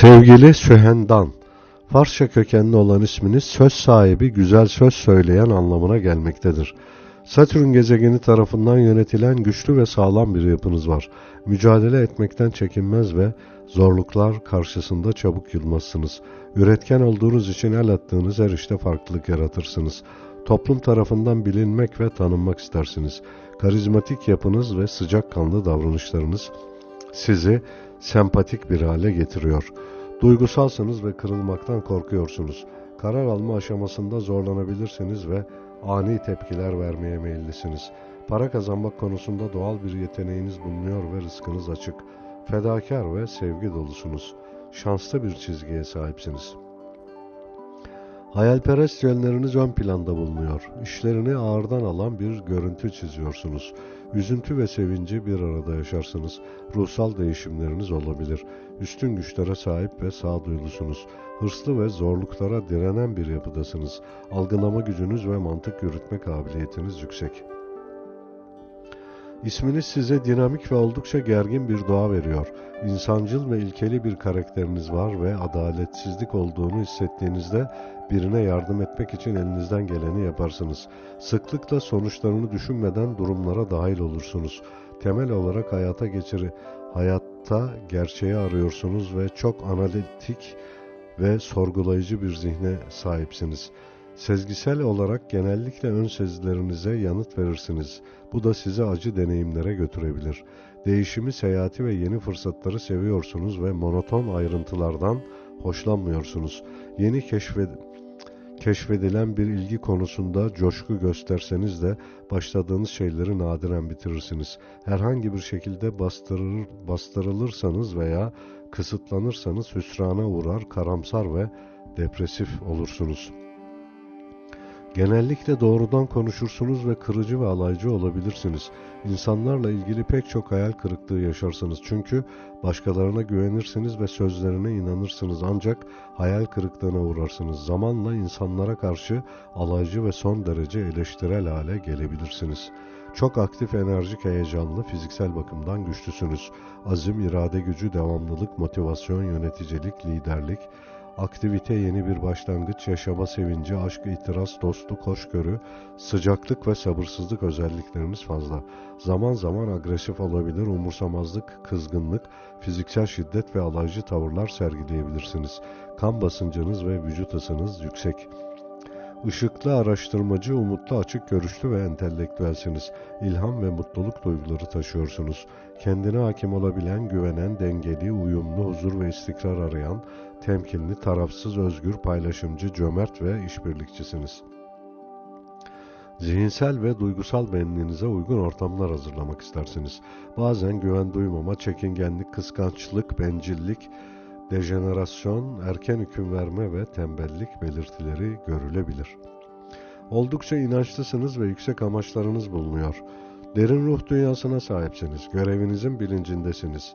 Sevgili Sühendan, Farsça kökenli olan isminiz söz sahibi, güzel söz söyleyen anlamına gelmektedir. Satürn gezegeni tarafından yönetilen güçlü ve sağlam bir yapınız var. Mücadele etmekten çekinmez ve zorluklar karşısında çabuk yılmazsınız. Üretken olduğunuz için el attığınız her işte farklılık yaratırsınız. Toplum tarafından bilinmek ve tanınmak istersiniz. Karizmatik yapınız ve sıcakkanlı davranışlarınız sizi sempatik bir hale getiriyor. Duygusalsınız ve kırılmaktan korkuyorsunuz. Karar alma aşamasında zorlanabilirsiniz ve ani tepkiler vermeye meyillisiniz. Para kazanmak konusunda doğal bir yeteneğiniz bulunuyor ve rızkınız açık. Fedakar ve sevgi dolusunuz. Şanslı bir çizgiye sahipsiniz. Hayalperest yönleriniz ön planda bulunuyor. İşlerini ağırdan alan bir görüntü çiziyorsunuz. Üzüntü ve sevinci bir arada yaşarsınız. Ruhsal değişimleriniz olabilir. Üstün güçlere sahip ve sağduyulusunuz. Hırslı ve zorluklara direnen bir yapıdasınız. Algılama gücünüz ve mantık yürütme kabiliyetiniz yüksek. İsminiz size dinamik ve oldukça gergin bir doğa veriyor. İnsancıl ve ilkeli bir karakteriniz var ve adaletsizlik olduğunu hissettiğinizde birine yardım etmek için elinizden geleni yaparsınız. Sıklıkla sonuçlarını düşünmeden durumlara dahil olursunuz. Temel olarak hayata geçiri, hayatta gerçeği arıyorsunuz ve çok analitik ve sorgulayıcı bir zihne sahipsiniz. Sezgisel olarak genellikle ön sezilerinize yanıt verirsiniz. Bu da sizi acı deneyimlere götürebilir. Değişimi, seyahati ve yeni fırsatları seviyorsunuz ve monoton ayrıntılardan hoşlanmıyorsunuz. Yeni keşfed keşfedilen bir ilgi konusunda coşku gösterseniz de başladığınız şeyleri nadiren bitirirsiniz. Herhangi bir şekilde bastırır, bastırılırsanız veya kısıtlanırsanız hüsrana uğrar, karamsar ve depresif olursunuz. Genellikle doğrudan konuşursunuz ve kırıcı ve alaycı olabilirsiniz. İnsanlarla ilgili pek çok hayal kırıklığı yaşarsınız. Çünkü başkalarına güvenirsiniz ve sözlerine inanırsınız. Ancak hayal kırıklığına uğrarsınız. Zamanla insanlara karşı alaycı ve son derece eleştirel hale gelebilirsiniz. Çok aktif, enerjik, heyecanlı, fiziksel bakımdan güçlüsünüz. Azim, irade gücü, devamlılık, motivasyon, yöneticilik, liderlik, aktivite, yeni bir başlangıç, yaşama sevinci, aşk, itiraz, dostluk, hoşgörü, sıcaklık ve sabırsızlık özellikleriniz fazla. Zaman zaman agresif olabilir, umursamazlık, kızgınlık, fiziksel şiddet ve alaycı tavırlar sergileyebilirsiniz. Kan basıncınız ve vücut ısınız yüksek. Işıklı, araştırmacı, umutlu, açık görüşlü ve entelektüelsiniz. İlham ve mutluluk duyguları taşıyorsunuz. Kendine hakim olabilen, güvenen, dengeli, uyumlu, huzur ve istikrar arayan, temkinli, tarafsız, özgür, paylaşımcı, cömert ve işbirlikçisiniz. Zihinsel ve duygusal benliğinize uygun ortamlar hazırlamak istersiniz. Bazen güven duymama, çekingenlik, kıskançlık, bencillik, dejenerasyon, erken hüküm verme ve tembellik belirtileri görülebilir. Oldukça inançlısınız ve yüksek amaçlarınız bulunuyor. Derin ruh dünyasına sahipsiniz. Görevinizin bilincindesiniz.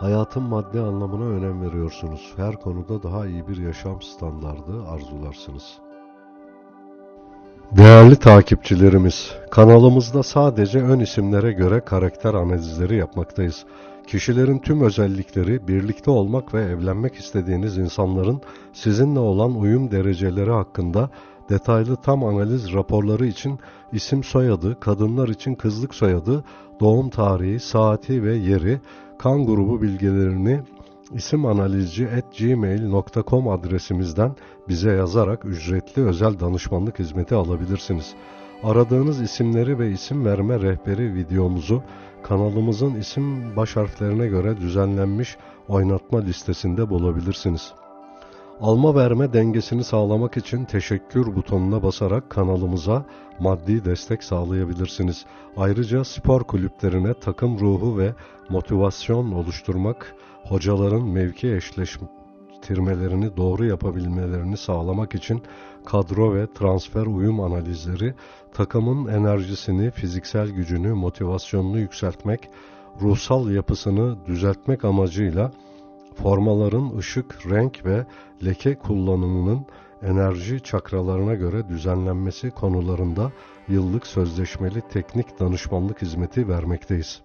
Hayatın maddi anlamına önem veriyorsunuz. Her konuda daha iyi bir yaşam standardı arzularsınız. Değerli takipçilerimiz, kanalımızda sadece ön isimlere göre karakter analizleri yapmaktayız. Kişilerin tüm özellikleri, birlikte olmak ve evlenmek istediğiniz insanların sizinle olan uyum dereceleri hakkında detaylı tam analiz raporları için isim soyadı, kadınlar için kızlık soyadı, doğum tarihi, saati ve yeri, kan grubu bilgilerini isimanalizci.gmail.com adresimizden bize yazarak ücretli özel danışmanlık hizmeti alabilirsiniz. Aradığınız isimleri ve isim verme rehberi videomuzu kanalımızın isim baş harflerine göre düzenlenmiş oynatma listesinde bulabilirsiniz. Alma verme dengesini sağlamak için teşekkür butonuna basarak kanalımıza maddi destek sağlayabilirsiniz. Ayrıca spor kulüplerine takım ruhu ve motivasyon oluşturmak, hocaların mevki eşleş bitirmelerini doğru yapabilmelerini sağlamak için kadro ve transfer uyum analizleri, takımın enerjisini, fiziksel gücünü, motivasyonunu yükseltmek, ruhsal yapısını düzeltmek amacıyla formaların ışık, renk ve leke kullanımının enerji çakralarına göre düzenlenmesi konularında yıllık sözleşmeli teknik danışmanlık hizmeti vermekteyiz.